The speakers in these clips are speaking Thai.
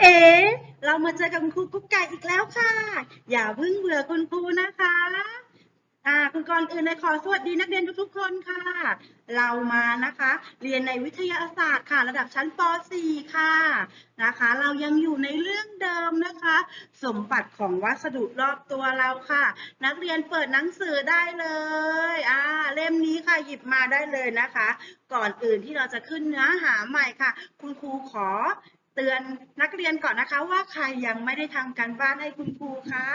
เอ๋เรามาเจอกับคุณครูกุ๊กไก่อีกแล้วค่ะ อย่าเพิ่งเบื่อคุณครูนะคะอ่าคุณก่อนอื่นเลยขอสวัสดีนักเรียนทุกๆคนค่ะ เรามานะคะ เรียนในวิทยาศาสตร์ค่ะ ระดับชั้นป .4 ค่ะนะคะ เรายังอยู่ในเรื่องเดิมนะคะ สมบัติของวัสดุรอบตัวเราค่ะ นักเรียนเปิดหนังสือได้เลยอ่าเล่มนี้ค่ะหยิบมาได้เลยนะคะ ก่อนอื่นที่เราจะขึ้นเนื้อหาใหม่ค่ะ คุณครูขอ เตือนนักเรียนก่อนนะคะ ว่าใครยังไม่ได้ทำการบ้านให้คุณครูคะ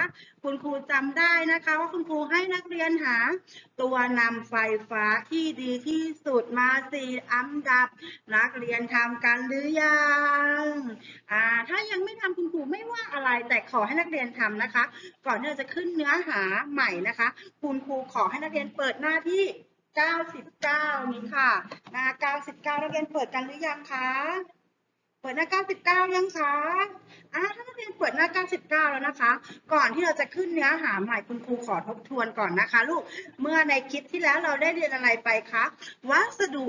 คุณครูจำได้นะคะ ว่าคุณครูให้นักเรียนหา ตัวนำไฟฟ้าที่ดีที่สุดมาสี่อันดับ นักเรียนทำกันหรือยังอ่าถ้ายังไม่ทำคุณครูไม่ว่าอะไรแต่ขอให้นักเรียนทำนะคะ ก่อนที่เราจะขึ้นเนื้อหาใหม่นะคะ คุณครูขอให้นักเรียนเปิดหน้าที่99 นี้ค่ะหน้า99 นักเรียนเปิดกันหรือยังคะ เปิดหน้า99ยังคะอ่าถ้านักเรียนเปิดหน้า99แล้วนะคะ ก่อนที่เราจะขึ้นเนื้อหาใหม่คุณครูขอทบทวนก่อนนะคะ ลูก เมื่อในคลิปที่แล้วเราได้เรียนอะไรไปคะ วัสดุ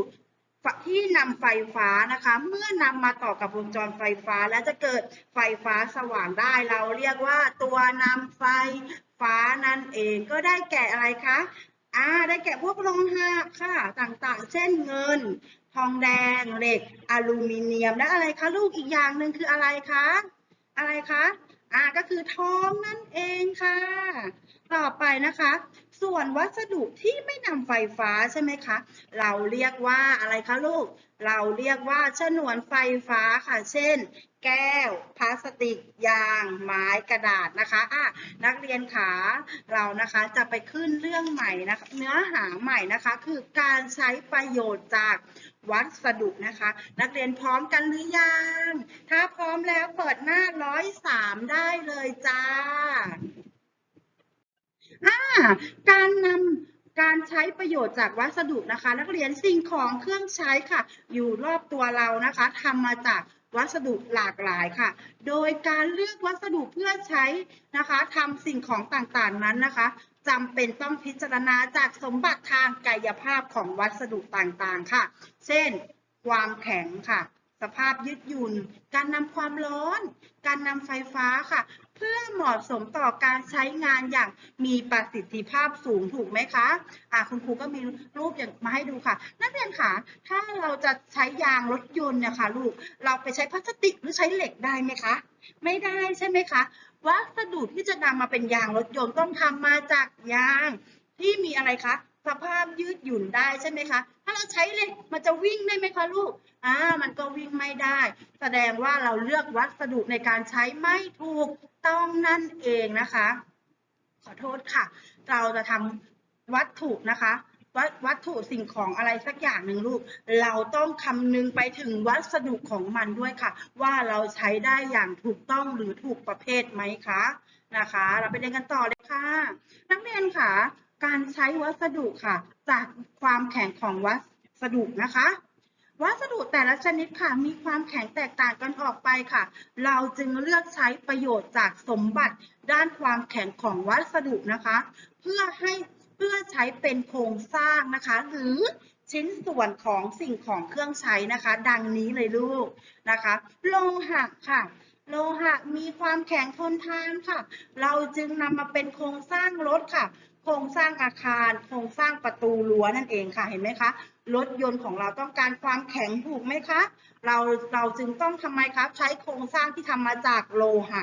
ที่นำไฟฟ้านะคะ เมื่อนำมาต่อกับวงจรไฟฟ้า แล้วจะเกิดไฟฟ้าสว่างได้ เราเรียกว่าตัวนำไฟฟ้านั่นเองก็ได้แก่อะไรคะอ่าได้แก่พวกโลหะค่ะต่างๆ เช่นเงิน ทองแดงเหล็กอลูมิเนียมและอะไรคะลูกอีกอย่างหนึ่งคืออะไรคะอะไรคะอ่าก็คือทองนั่นเองค่ะ ต่อไปนะคะ ส่วนวัสดุที่ไม่นำไฟฟ้าใช่ไหมคะ เราเรียกว่าอะไรคะลูก เราเรียกว่าฉนวนไฟฟ้าค่ะ เช่น แก้ว พลาสติก ยาง ไม้กระดาษนะคะอะนักเรียนขาเรานะคะจะไปขึ้นเรื่องใหม่นะคะเนื้อหาใหม่นะคะ คือการใช้ประโยชน์จากวัสดุนะคะ นักเรียนพร้อมกันหรือยัง ถ้าพร้อมแล้วเปิดหน้าร้อยสามได้เลยจ้าอ่าการนำการใช้ประโยชน์จากวัสดุนะคะ นักเรียนสิ่งของเครื่องใช้ค่ะ อยู่รอบตัวเรานะคะทำมาจาก วัสดุหลากหลายค่ะ โดยการเลือกวัสดุเพื่อใช้นะคะทำสิ่งของต่างๆนั้นนะคะจำเป็นต้องพิจารณาจากสมบัติทางกายภาพของวัสดุต่างๆค่ะ เช่น ความแข็งค่ะ สภาพยืดหยุ่น การนำความร้อน การนำไฟฟ้าค่ะ เพื่อเหมาะสมต่อการใช้งานอย่างมีประสิทธิภาพสูงถูกไหมคะอ่าคุณครูก็มีรูปอย่างมาให้ดูค่ะ นักเรียนค่ะ ถ้าเราจะใช้ยางรถยนต์เนี่ยค่ะลูก เราไปใช้พลาสติกหรือใช้เหล็กได้ไหมคะ ไม่ได้ใช่ไหมคะ วัสดุที่จะนำมาเป็นยางรถยนต์ต้องทำมาจากยางที่มีอะไรคะ สภาพยืดหยุ่นได้ใช่ไหมคะ ถ้าเราใช้เหล็กมันจะวิ่งได้ไหมคะลูก อ่า มันก็วิ่งไม่ได้ แสดงว่าเราเลือกวัสดุในการใช้ไม่ถูกต้องนั่นเองนะคะ ขอโทษค่ะ เราจะทำวัตถุนะคะวัตวัตถุสิ่งของอะไรสักอย่างหนึ่งลูก เราต้องคำนึงไปถึงวัสดุของมันด้วยค่ะ ว่าเราใช้ได้อย่างถูกต้องหรือถูกประเภทไหมคะนะคะ เราไปเรียนกันต่อเลยค่ะ นักเรียนค่ะ การใช้วัสดุค่ะ จากความแข็งของวัสดุนะคะ วัสดุแต่ละชนิดค่ะ มีความแข็งแตกต่างกันออกไปค่ะ เราจึงเลือกใช้ประโยชน์จากสมบัติด้านความแข็งของวัสดุนะคะ เพื่อให้เพื่อใช้เป็นโครงสร้างนะคะ หรือชิ้นส่วนของสิ่งของเครื่องใช้นะคะ ดังนี้เลยลูกนะคะโลหะค่ะโลหะมีความแข็งทนทานค่ะ เราจึงนำมาเป็นโครงสร้างรถค่ะ โครงสร้างอาคาร โครงสร้างประตูรั้วนั่นเองค่ะเห็นไหมคะรถยนต์ของเราต้องการความแข็งถูกไหมคะ เราเราจึงต้องทำไมคะใช้โครงสร้างที่ทำมาจากโลหะ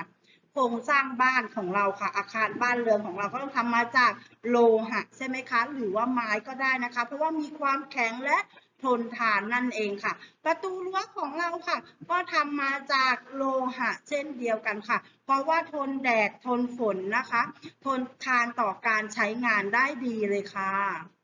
โครงสร้างบ้านของเราค่ะ อาคารบ้านเรือนของเราก็ต้องทำมาจากโลหะใช่ไหมคะ หรือว่าไม้ก็ได้นะคะ เพราะว่ามีความแข็งและ ทนทานนั่นเองค่ะ ประตูรั้วของเราค่ะ ก็ทำมาจากโลหะเช่นเดียวกันค่ะ เพราะว่าทนแดดทนฝนนะคะ ทนทานต่อการใช้งานได้ดีเลยค่ะ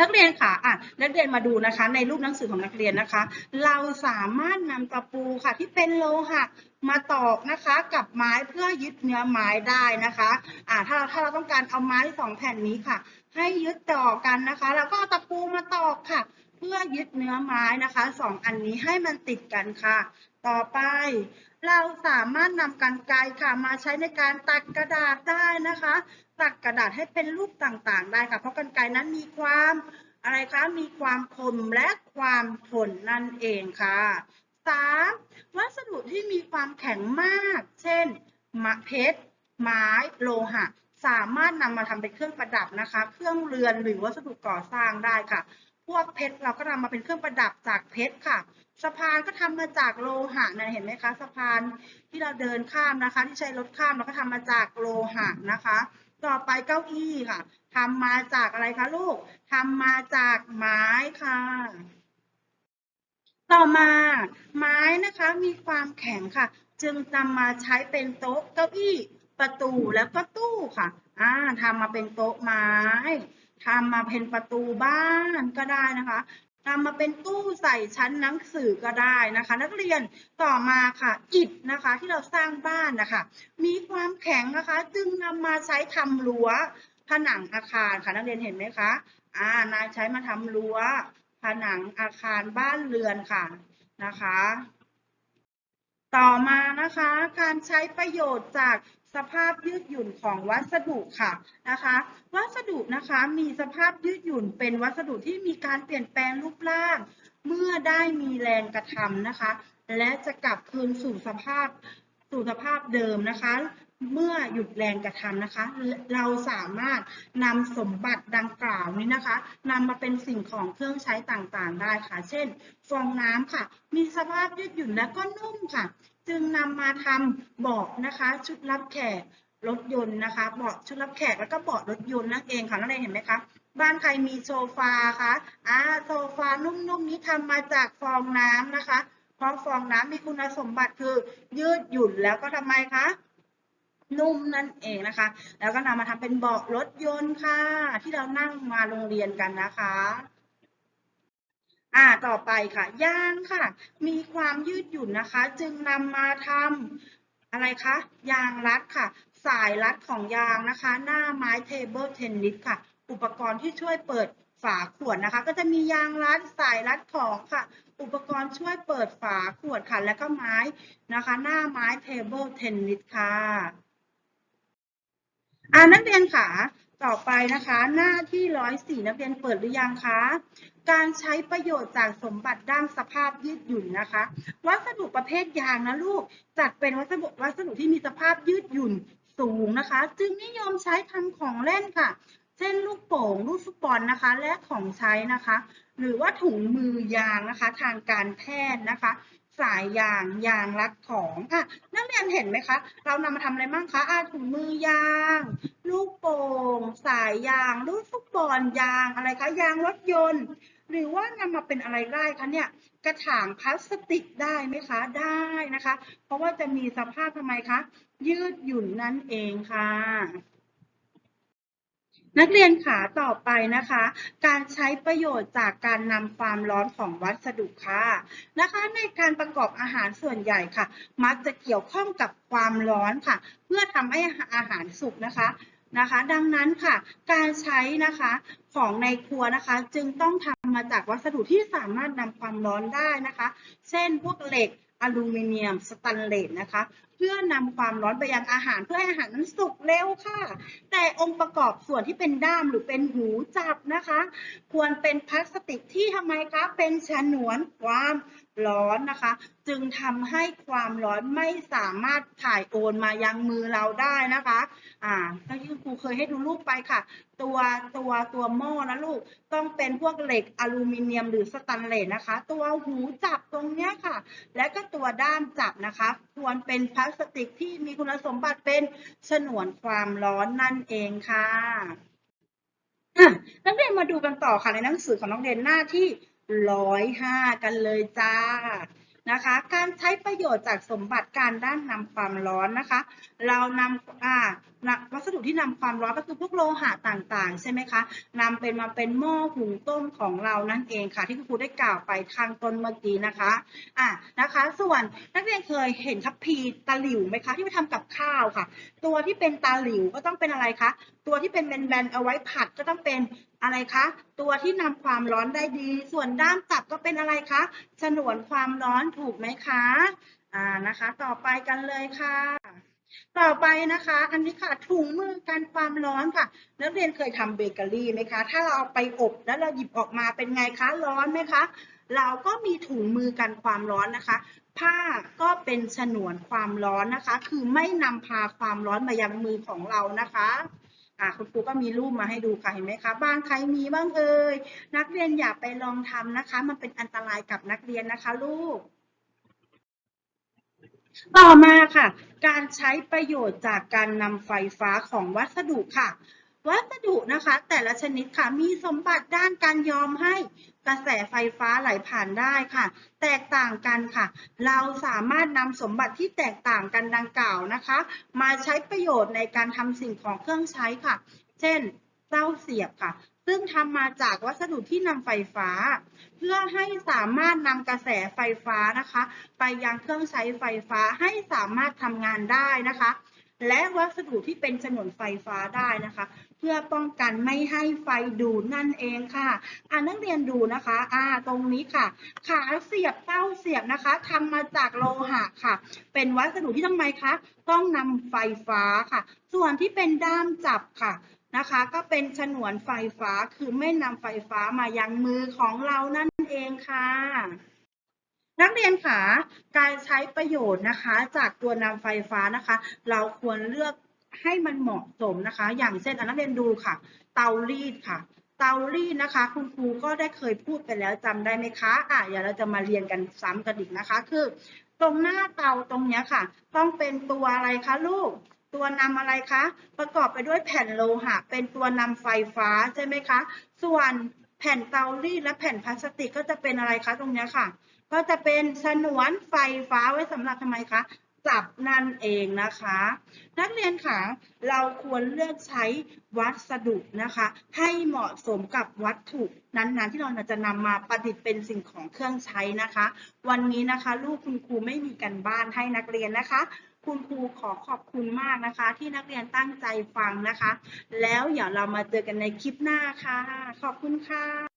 นักเรียนค่ะอะ นักเรียนมาดูนะคะ ในรูปหนังสือของนักเรียนนะคะ เราสามารถนำตะปูค่ะ ที่เป็นโลหะมาตอกนะคะกับไม้เพื่อยึดเนื้อไม้ได้นะคะอ่าถ้าเราถ้าเราต้องการเอาไม้สองแผ่นนี้ค่ะ ให้ยึดต่อกันนะคะแล้วก็ตะปูมาตอกค่ะ เพื่อยึดเนื้อไม้นะคะสองอันนี้ให้มันติดกันค่ะ ต่อไป เราสามารถนำกรรไกรค่ะมาใช้ในการตัดกระดาษได้นะคะ ตัดกระดาษให้เป็นรูปต่างๆ ได้ค่ะ เพราะกรรไกรนั้นมีความอะไรคะ มีความคมและความทนนั่นเองค่ะสามวัสดุที่ที่มีความแข็งมาก เช่นมะเพชร ไม้ โลหะ สามารถนำมาทำเป็นเครื่องประดับนะคะ เครื่องเรือนหรือวัสดุก่อสร้างได้ค่ะ พวกเพชรเราก็นำมาเป็นเครื่องประดับจากเพชรค่ะ สะพานก็ทำมาจากโลหะนะเห็นไหมคะ สะพานที่เราเดินข้ามนะคะ ที่ใช้รถข้ามเราก็ทำมาจากโลหะนะคะ ต่อไปเก้าอี้ค่ะทำมาจากอะไรคะลูกทำมาจากไม้ค่ะ ต่อมาไม้นะคะมีความแข็งค่ะ จึงนำมาใช้เป็นโต๊ะเก้าอี้ประตูแล้วก็ตู้ค่ะอ่าทำมาเป็นโต๊ะไม้ทำมาเป็นประตูบ้านก็ได้นะคะ ทำมาเป็นตู้ใส่ชั้นหนังสือก็ได้นะคะ นักเรียนต่อมาค่ะอิฐนะคะที่เราสร้างบ้านนะคะ มีความแข็งนะคะ จึงนำมาใช้ทำรั้วผนังอาคารค่ะนักเรียนเห็นไหมคะอ่านายใช้มาทำรั้วผนังอาคารบ้านเรือนค่ะนะคะ ต่อมานะคะการใช้ประโยชน์จาก สภาพยืดหยุ่นของวัสดุค่ะนะคะ วัสดุนะคะมีสภาพยืดหยุ่นเป็นวัสดุที่มีการเปลี่ยนแปลงรูปร่าง เมื่อได้มีแรงกระทำนะคะ และจะกลับคืนสู่สภาพสู่สภาพเดิมนะคะ เมื่อหยุดแรงกระทำนะคะ เราสามารถนำสมบัติดังกล่าวนี้นะคะนำมาเป็นสิ่งของเครื่องใช้ต่างๆ ได้ค่ะ เช่น ฟองน้ำค่ะ มีสภาพยืดหยุ่นและก็นุ่มค่ะ จึงนำมาทำเบาะนะคะ ชุดรับแขกรถยนต์นะคะเบาะชุดรับแขกแล้วก็เบาะรถยนต์นั่นเองค่ะนักเรียนเห็นไหมคะบ้านใครมีโซฟาคะอ่าโซฟานุ่มๆนี้ทำมาจากฟองน้ำนะคะ เพราะฟองน้ำมีคุณสมบัติคือยืดหยุ่นแล้วก็ทำไมคะ นุ่มนั่นเองนะคะ แล้วก็นำมาทำเป็นเบาะรถยนต์ค่ะ ที่เรานั่งมาโรงเรียนกันนะคะอ่าต่อไปค่ะยางค่ะ มีความยืดหยุ่นนะคะ จึงนำมาทำอะไรคะยางรัดค่ะ สายรัดของยางนะคะ หน้าไม้เทเบิลเทนนิสค่ะ อุปกรณ์ที่ช่วยเปิดฝาขวดนะคะ ก็จะมียางรัดสายรัดของค่ะ อุปกรณ์ช่วยเปิดฝาขวดค่ะ แล้วก็ไม้นะคะ หน้าไม้เทเบิลเทนนิสค่ะ อ่านักเรียนค่ะต่อไปนะคะ หน้าที่ร้อยสี่นักเรียนเปิดหรือยังคะ การใช้ประโยชน์จากสมบัติด้านสภาพยืดหยุ่นนะคะ วัสดุประเภทยางนะลูกจัดเป็นวัสดุวัสดุที่มีสภาพยืดหยุ่นสูงนะคะ จึงนิยมใช้ทำของเล่นค่ะ เช่นลูกโป่งลูกฟุตบอลนะคะ และของใช้นะคะ หรือว่าถุงมือยางนะคะ ทางการแพทย์นะคะ สายยางยางรัดของอะนักเรียนเห็นไหมคะ เรานำมาทำอะไรบ้างคะอะถุงมือยาง ลูกโป่ง สายยางลูกฟุตบอลยางอะไรคะยางรถยนต์ หรือว่านำมาเป็นอะไรได้คะเนี่ยกระถางพลาสติกได้ไหมคะได้นะคะ เพราะว่าจะมีสภาพทำไมคะยืดหยุ่นนั่นเองค่ะ นักเรียนขาต่อไปนะคะ การใช้ประโยชน์จากการนำความร้อนของวัสดุค่ะนะคะ ในการประกอบอาหารส่วนใหญ่ค่ะ มักจะเกี่ยวข้องกับความร้อนค่ะ เพื่อทำให้อาหารสุกนะคะนะคะ ดังนั้นค่ะการใช้นะคะของในครัวนะคะ จึงต้องทำมาจากวัสดุที่สามารถนำความร้อนได้นะคะ เช่นพวกเหล็ก อลูมิเนียม สแตนเลสนะคะ เพื่อนำความร้อนไปยังอาหารเพื่อให้อาหารนั้นสุกเร็วค่ะ แต่องค์ประกอบส่วนที่เป็นด้ามหรือเป็นหูจับนะคะ ควรเป็นพลาสติกที่ทำไมคะ เป็นฉนวนความ ร้อนนะคะ จึงทำให้ความร้อนไม่สามารถถ่ายโอนมายังมือเราได้นะคะอ่าก็ที่ครูเคยให้ดูรูปไปค่ะ ตัวตัวตัวหม้อนะลูกต้องเป็นพวกเหล็กอลูมิเนียมหรือสแตนเลสนะคะ ตัวหูจับตรงเนี้ยค่ะ และก็ตัวด้ามจับนะคะ ควรเป็นพลาสติกที่มีคุณสมบัติเป็นฉนวนความร้อนนั่นเองค่ะอะนักเรียนมาดูกันต่อค่ะในหนังสือของนักเรียนหน้าที่ ร้อยห้ากันเลยจ้านะคะ การใช้ประโยชน์จากสมบัติการด้านนำความร้อนนะคะ เรานำอ่าวัสดุที่นำความร้อนก็คือพวกโลหะต่างๆ ใช่ไหมคะนำเป็นมาเป็นหม้อหุงต้มของเรานั่นเองค่ะ ที่คุณครูได้กล่าวไปข้างต้นเมื่อกี้นะคะอะนะคะ ส่วนนัก ยนเคยเห็นทัพพีตะหลิวไหมคะ ที่ไปทำกับข้าวค่ะ ตัวที่เป็นตาหลิวก็ต้องเป็นอะไรคะตัวที่เป็นแบนๆเอาไว้ผัดก็ต้องเป็นอะไรคะ ตัวที่นำความร้อนได้ดี ส่วนด้ามจับก็เป็นอะไรคะฉนวนความร้อนถูกไหมคะอ่านะคะ ต่อไปกันเลยค่ะต่อไปนะคะ อันนี้ค่ะถุงมือกันความร้อนค่ะ นักเรียนเคยทำเบเกอรี่ไหมคะ ถ้าเราเอาไปอบแล้วเราหยิบออกมาเป็นไงคะร้อนไหมคะ เราก็มีถุงมือกันความร้อนนะคะ ผ้าก็เป็นฉนวนความร้อนนะคะ คือไม่นำพาความร้อนมายังมือของเรานะคะอ่าคุณครูก็มีรูปมาให้ดูค่ะเห็นไหมคะบ้านใครมีบ้างเอ่ยนักเรียนอย่าไปลองทำนะคะ มันเป็นอันตรายกับนักเรียนนะคะ ลูก ต่อมาค่ะ การใช้ประโยชน์จากการนำไฟฟ้าของวัสดุค่ะ วัสดุนะคะ แต่ละชนิดค่ะมีสมบัติด้านการยอมให้กระแสไฟฟ้าไหลผ่านได้ค่ะ แตกต่างกันค่ะ เราสามารถนำสมบัติที่แตกต่างกันดังกล่าวนะคะ มาใช้ประโยชน์ในการทำสิ่งของเครื่องใช้ค่ะ เช่นเต้าเสียบค่ะ ซึ่งทำมาจากวัสดุที่นำไฟฟ้า เพื่อให้สามารถนำกระแสไฟฟ้านะคะ ไปยังเครื่องใช้ไฟฟ้าให้สามารถทำงานได้นะคะและวัสดุที่เป็นฉนวนไฟฟ้าได้นะคะ พื่อป้องกันไม่ให้ไฟดูดนั่นเองค่ะ อ่านักเรียนดูนะคะ อ่า ตรงนี้ค่ะ ขาเสียบเต้าเสียบนะคะทำมาจากโลหะค่ะ เป็นวัสดุที่ทำไมคะ ต้องนำไฟฟ้าค่ะ ส่วนที่เป็นด้ามจับค่ะนะคะ ก็เป็นฉนวนไฟฟ้า คือไม่นำไฟฟ้ามายังมือของเรานั่นเองค่ะนักเรียนค่ะการใช้ประโยชน์นะคะ จากตัวนำไฟฟ้านะคะ เราควรเลือก ให้มันเหมาะสมนะคะ อย่างเช่นอนักเรียนดูค่ะ เตารีดค่ะ เตารีดนะคะ คุณครูก็ได้เคยพูดไปแล้วจำได้ไหมคะอะเดี๋ยวเราจะมาเรียนกันซ้ำกันอีกนะคะ คือ ตรงหน้าเตาตรงเนี้ยค่ะ ต้องเป็นตัวอะไรคะลูก ตัวนำอะไรคะ ประกอบไปด้วยแผ่นโลหะ เป็นตัวนำไฟฟ้าใช่ไหมคะ ส่วนแผ่นเตารีดและแผ่นพลาสติกก็จะเป็นอะไรคะตรงเนี้ยค่ะ ก็จะเป็นฉนวนไฟฟ้าไว้สำหรับทำไมคะ จับนั่นเองนะคะ นักเรียนค่ะเราควรเลือกใช้วัสดุนะคะ ให้เหมาะสมกับวัตถุนั้นๆ ที่เราจะนำมาประดิษฐ์เป็นสิ่งของเครื่องใช้นะคะ วันนี้นะคะ ลูกคุณครูไม่มีกันบ้านให้นักเรียนนะคะ คุณครูขอขอบคุณมากนะคะ ที่นักเรียนตั้งใจฟังนะคะ แล้วเดี๋ยวเรามาเจอกันในคลิปหน้าค่ะ ขอบคุณค่ะ